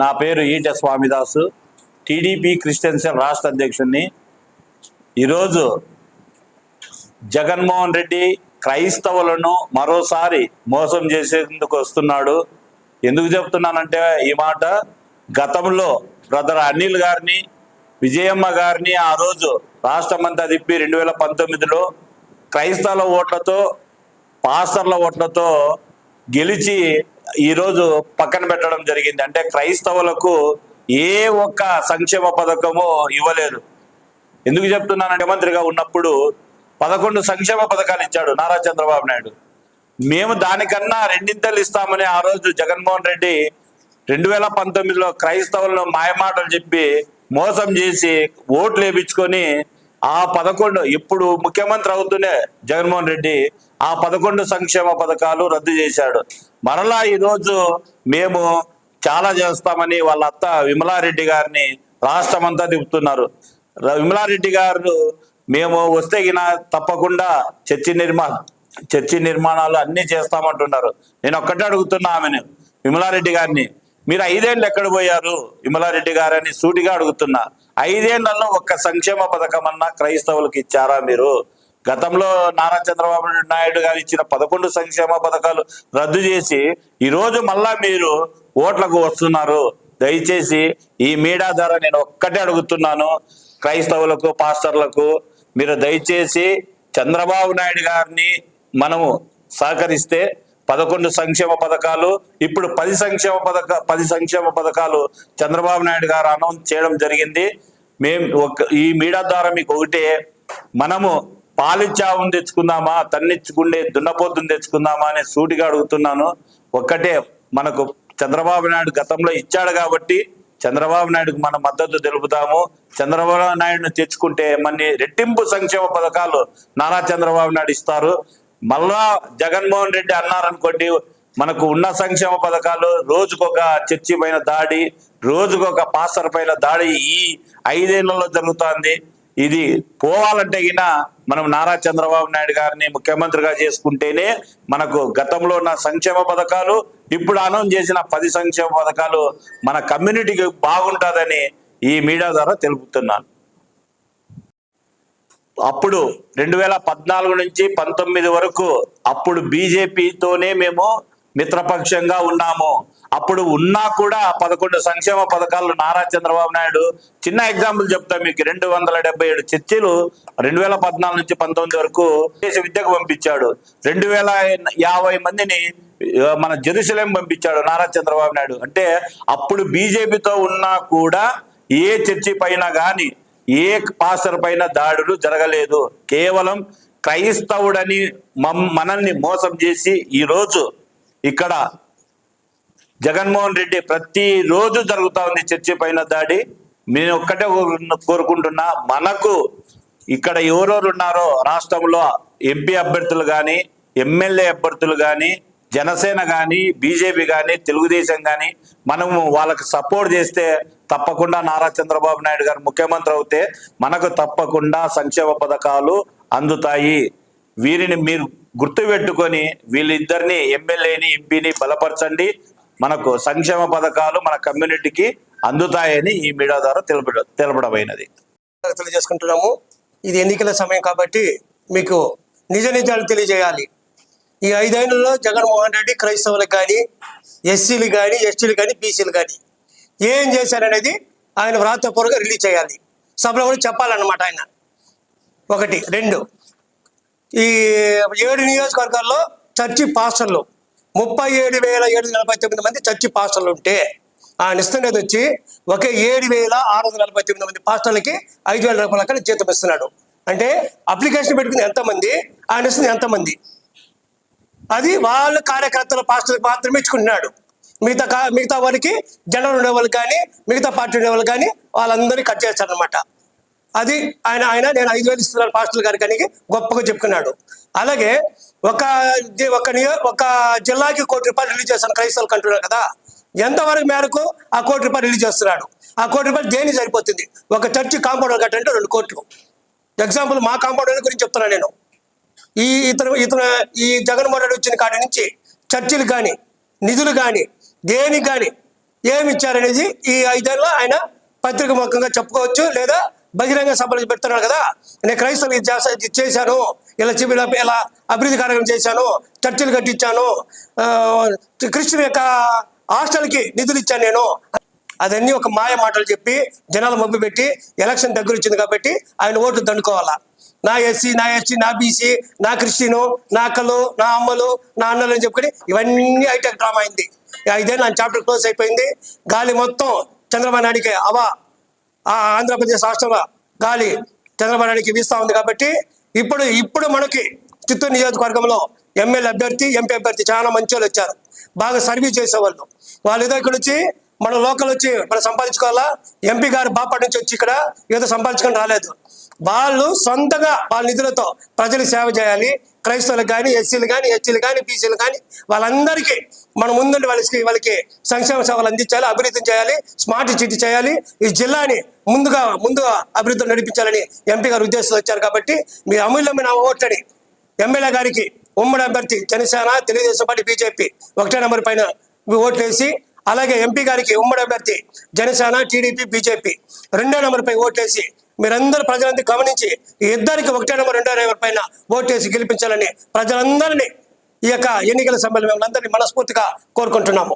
నా పేరు ఈట స్వామిదాసు టీడీపీ క్రిస్టియన్సల్ రాష్ట్ర అధ్యక్షుడిని ఈరోజు జగన్మోహన్ రెడ్డి క్రైస్తవులను మరోసారి మోసం చేసేందుకు వస్తున్నాడు. ఎందుకు చెప్తున్నానంటే ఈ మాట గతంలో బ్రదర్ అనిల్ గారిని విజయమ్మ గారిని ఆ రోజు రాష్ట్రమంతా తిప్పి రెండు వేల పంతొమ్మిదిలో క్రైస్తవుల ఓట్లతో పాస్టర్ల ఓట్లతో గెలిచి ఈరోజు పక్కన పెట్టడం జరిగింది. అంటే క్రైస్తవులకు ఏ ఒక్క సంక్షేమ పథకము ఇవ్వలేదు. ఎందుకు చెప్తున్నానంటే మంత్రిగా ఉన్నప్పుడు పదకొండు సంక్షేమ పథకాలు ఇచ్చాడు నారా చంద్రబాబు నాయుడు. మేము దానికన్నా రెండింతలు ఇస్తామని ఆ రోజు జగన్మోహన్ రెడ్డి రెండు వేల పంతొమ్మిదిలో క్రైస్తవులను మాయమాటలు చెప్పి మోసం చేసి ఓట్లు వేపించుకొని ఆ పదకొండు ఇప్పుడు ముఖ్యమంత్రి అవుతూనే జగన్మోహన్ రెడ్డి ఆ పదకొండు సంక్షేమ పథకాలు రద్దు చేశాడు. మరలా ఈరోజు మేము చాలా చేస్తామని వాళ్ళ అత్త విమలారెడ్డి గారిని రాష్ట్రమంతా తిప్పుతున్నారు. విమలారెడ్డి గారు మేము వస్తే గిన తప్పకుండా చర్చి నిర్మా చర్చి నిర్మాణాలు అన్ని చేస్తామంటున్నారు. నేను ఒక్కటే అడుగుతున్నా ఆమెను విమలారెడ్డి గారిని. మీరు ఐదేళ్ళు ఎక్కడ పోయారు? విమలారెడ్డి గారని సూటిగా అడుగుతున్నా. ఐదేళ్ళలో ఒక్క సంక్షేమ పథకం అన్నా క్రైస్తవులకు ఇచ్చారా మీరు? గతంలో నారా చంద్రబాబు నాయుడు గారు ఇచ్చిన పదకొండు సంక్షేమ పథకాలు రద్దు చేసి ఈరోజు మళ్ళా మీరు ఓట్లకు వస్తున్నారు. దయచేసి ఈ మీడియా ద్వారా నేను ఒక్కటే అడుగుతున్నాను. క్రైస్తవులకు పాస్టర్లకు మీరు దయచేసి చంద్రబాబు నాయుడు గారిని మనము సహకరిస్తే పదకొండు సంక్షేమ పథకాలు ఇప్పుడు పది సంక్షేమ పథక పది సంక్షేమ పథకాలు చంద్రబాబు నాయుడు గారు అనౌన్స్ చేయడం జరిగింది. మేము ఒక ఈ మీడియా ద్వారా మీకు ఒకటే మనము పాలిచ్చావుని తెచ్చుకుందామా తన్నిచ్చుకుండే దున్నపోతుని తెచ్చుకుందామా అని సూటిగా అడుగుతున్నాను. ఒక్కటే మనకు చంద్రబాబు నాయుడు గతంలో ఇచ్చాడు కాబట్టి చంద్రబాబు నాయుడుకు మన మద్దతు తెలుపుతాము. చంద్రబాబు నాయుడును తెచ్చుకుంటే మన్ని రెట్టింపు సంక్షేమ పథకాలు నారా చంద్రబాబు నాయుడు ఇస్తారు. మళ్ళా జగన్మోహన్ రెడ్డి అన్నారనుకోండి మనకు ఉన్న సంక్షేమ పథకాలు రోజుకొక చర్చి పైన దాడి రోజుకొక పాస్టర్ పైన దాడి ఈ ఐదేళ్ళలో జరుగుతోంది. ఇది పోవాలంటే గిన మనం నారా చంద్రబాబు నాయుడు గారిని ముఖ్యమంత్రిగా చేసుకుంటేనే మనకు గతంలో ఉన్న సంక్షేమ పథకాలు ఇప్పుడు అనౌన్స్ చేసిన పది సంక్షేమ పథకాలు మన కమ్యూనిటీకి బాగుంటుందని ఈ మీడియా ద్వారా తెలుపుతున్నాను. అప్పుడు రెండు వేల పద్నాలుగు నుంచి పంతొమ్మిది వరకు అప్పుడు బీజేపీతోనే మేము మిత్రపక్షంగా ఉన్నాము. అప్పుడు ఉన్నా కూడా పదకొండు సంక్షేమ పథకాలు నారా చంద్రబాబు నాయుడు చిన్న ఎగ్జాంపుల్ చెప్తా మీకు. రెండు వందల డెబ్బై ఏడు చర్చిలు రెండు వేల పద్నాలుగు నుంచి పంతొమ్మిది వరకు దేశ విద్యకు పంపించాడు. రెండు వేల యాభై మందిని మన జెరూసలేం పంపించాడు నారా చంద్రబాబు నాయుడు. అంటే అప్పుడు బీజేపీతో ఉన్నా కూడా ఏ చర్చి పైన కానీ ఏ పాస్టర్ పైన దాడులు జరగలేదు. కేవలం క్రైస్తవుడని మనల్ని మోసం చేసి ఈరోజు ఇక్కడ జగన్మోహన్ రెడ్డి ప్రతిరోజు జరుగుతూ ఉంది చర్చి పైన దాడి. నేను ఒక్కటే కోరు- కోరుకుంటున్నా మనకు ఇక్కడ ఎవరెవరు ఉన్నారో రాష్ట్రంలో ఎంపీ అభ్యర్థులు కానీ ఎమ్మెల్యే అభ్యర్థులు కానీ జనసేన కానీ బీజేపీ కానీ తెలుగుదేశం కానీ మనము వాళ్ళకి సపోర్ట్ చేస్తే తప్పకుండా నారా చంద్రబాబు నాయుడు గారు ముఖ్యమంత్రి అవుతే మనకు తప్పకుండా సంక్షేమ పథకాలు అందుతాయి. వీరిని మీరు గుర్తుపెట్టుకొని వీళ్ళిద్దరిని ఎమ్మెల్యేని ఎంపీని బలపరచండి. మనకు సంక్షేమ పథకాలు మన కమ్యూనిటీకి అందుతాయని ఈ మీడియా ద్వారా తెలుప తెలపడమైనది. తెలియజేసుకుంటున్నాము. ఇది ఎన్నికల సమయం కాబట్టి మీకు నిజ నిజాలు తెలియజేయాలి. ఈ ఐదేళ్ళలో జగన్మోహన్ రెడ్డి క్రైస్తవులకు కానీ ఎస్సీలు కానీ ఎస్టీలు కానీ బీసీలు కానీ ఏం చేశారనేది ఆయన వ్రాతపూర్వక రిలీజ్ చేయాలి. సభలో కూడా చెప్పాలన్నమాట ఆయన. ఒకటి రెండు. ఈ ఏడు నియోజకవర్గాల్లో చర్చి పాస్టర్లు ముప్పై ఏడు వేల ఏడు వందల నలభై తొమ్మిది మంది చర్చి పాస్టర్లు ఉంటే ఆయన ఇస్తున్నది వచ్చి ఒకే ఏడు వేల ఆరు వందల నలభై తొమ్మిది మంది పాస్టర్లకి ఐదు వేల రూపాయల కన్నా జీతం ఇస్తున్నాడు. అంటే అప్లికేషన్ పెట్టుకుని ఎంతమంది ఆయన ఇస్తుంది ఎంతమంది? అది వాళ్ళ కార్యకర్తల పాస్టర్లకు మాత్రమే ఇచ్చుకుంటున్నాడు. మిగతా కా- మిగతా వారికి జనరల్ ఉండే వాళ్ళు కానీ మిగతా పార్టీ ఉండేవాళ్ళు కానీ వాళ్ళందరినీ కట్ చేస్తారనమాట అది ఆయన ఆయన నేను ఐదు వేలు ఇస్తున్నాను పాస్టల్ గారికి అని గొప్పగా చెప్పుకున్నాడు. అలాగే ఒక ఒక ఒక జిల్లాకి కోటి రూపాయలు రిలీజ్ చేస్తాను క్రైస్తవులకు అంటున్నారు కదా. ఎంతవరకు మేరకు ఆ కోటి రూపాయలు రిలీజ్ చేస్తున్నాడు? ఆ కోటి రూపాయలు దేనికి సరిపోతుంది? ఒక చర్చి కాంపౌండర్ కట్టంటే రెండు కోట్లు. ఎగ్జాంపుల్ మా కాంపౌండర్ గురించి చెప్తున్నాను నేను. ఈ ఇతను ఇతను ఈ జగన్మోహన్ రెడ్డి వచ్చిన కాడి నుంచి చర్చిలు కానీ నిధులు కానీ దేనికి కానీ ఏమి ఇచ్చారనేది ఈ ఐదేళ్ళలో ఆయన పత్రిక ముఖంగా చెప్పుకోవచ్చు లేదా బహిరంగ సభలు పెడుతున్నాడు కదా. నేను క్రైస్తవులు ఇది చేశాను. ఇలా చెప్పి ఇలా ఇలా అభివృద్ధి కార్యక్రమం చేశాను. చర్చిలు కట్టించాను. ఆ, క్రిస్టియన్ యొక్క హాస్టల్కి నిధులు ఇచ్చాను నేను. అదన్నీ ఒక మాయ మాటలు చెప్పి జనాలు మబ్బు పెట్టి ఎలక్షన్ దగ్గర వచ్చింది కాబట్టి ఆయన ఓట్లు దండుకోవాలా? నా ఎస్సీ నా ఎస్టీ నా బీసీ నా క్రిస్టియను నా అక్కలు నా అమ్మలు నా అన్నలు అని చెప్పుకొని ఇవన్నీ హైటెక్ డ్రామా అయింది. ఇదే నా చాప్టర్ క్లోజ్ అయిపోయింది. గాలి మొత్తం చంద్రబాబు నాయుడికి. అవా? ఆ ఆంధ్రప్రదేశ్ రాష్ట్రంలో గాలి చంద్రబాబు నాయుడికి వీస్తా ఉంది కాబట్టి ఇప్పుడు ఇప్పుడు మనకి చిత్తూరు నియోజకవర్గంలో ఎమ్మెల్యే అభ్యర్థి ఎంపీ అభ్యర్థి చాలా మంచి వాళ్ళు వచ్చారు. బాగా సర్వీస్ చేసేవాళ్ళు. వాళ్ళు ఏదో ఇక్కడ వచ్చి మన లోకల్ వచ్చి మనం సంపాదించుకోవాలా? ఎంపీ గారు బాపట్ నుంచి వచ్చి ఇక్కడ ఏదో సంపాదించుకొని రాలేదు. వాళ్ళు సొంతంగా వాళ్ళ నిధులతో ప్రజలు సేవ చేయాలి. క్రైస్తవులకు కానీ ఎస్సీలు కానీ ఎస్టీలు కానీ బీసీలు కానీ వాళ్ళందరికీ మనం ముందుండి వాళ్ళకి వాళ్ళకి సంక్షేమ సేవలు అందించాలి అభివృద్ధి చేయాలి స్మార్ట్ సిటీ చేయాలి. ఈ జిల్లాని ముందుగా ముందుగా అభివృద్ధి నడిపించాలని ఎంపీ గారు ఉద్దేశంతో వచ్చారు కాబట్టి మీ అమూల్యమైన ఓట్లని ఎమ్మెల్యే గారికి ఉమ్మడి అభ్యర్థి జనసేన తెలుగుదేశం పార్టీ బీజేపీ ఒకటే నెంబర్ పైన ఓట్లేసి వేసి అలాగే ఎంపీ గారికి ఉమ్మడి అభ్యర్థి జనసేన టీడీపీ బీజేపీ రెండో నెంబర్ పై ఓట్లేసి మీరందరూ ప్రజలందరూ గమనించి ఇద్దరికి ఒకటే నెంబర్ రెండో నెంబర్ పైన ఓటేసి గెలిపించాలని ప్రజలందరినీ ఈ యొక్క ఎన్నికల సభ్యులు మిమ్మల్ని అందరినీ మనస్ఫూర్తిగా కోరుకుంటున్నాము.